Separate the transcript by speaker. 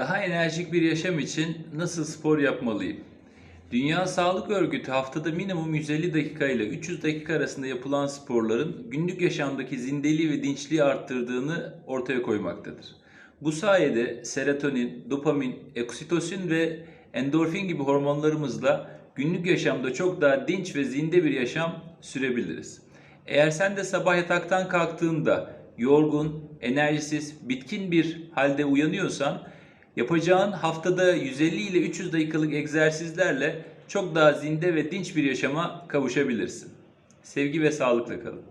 Speaker 1: Daha enerjik bir yaşam için nasıl spor yapmalıyım? Dünya Sağlık Örgütü haftada minimum 150 dakika ile 300 dakika arasında yapılan sporların günlük yaşamdaki zindeliği ve dinçliği arttırdığını ortaya koymaktadır. Bu sayede serotonin, dopamin, oksitosin ve endorfin gibi hormonlarımızla günlük yaşamda çok daha dinç ve zinde bir yaşam sürebiliriz. Eğer sen de sabah yataktan kalktığında yorgun, enerjisiz, bitkin bir halde uyanıyorsan yapacağın haftada 150 ile 300 dakikalık egzersizlerle çok daha zinde ve dinç bir yaşama kavuşabilirsin. Sevgi ve sağlıkla kalın.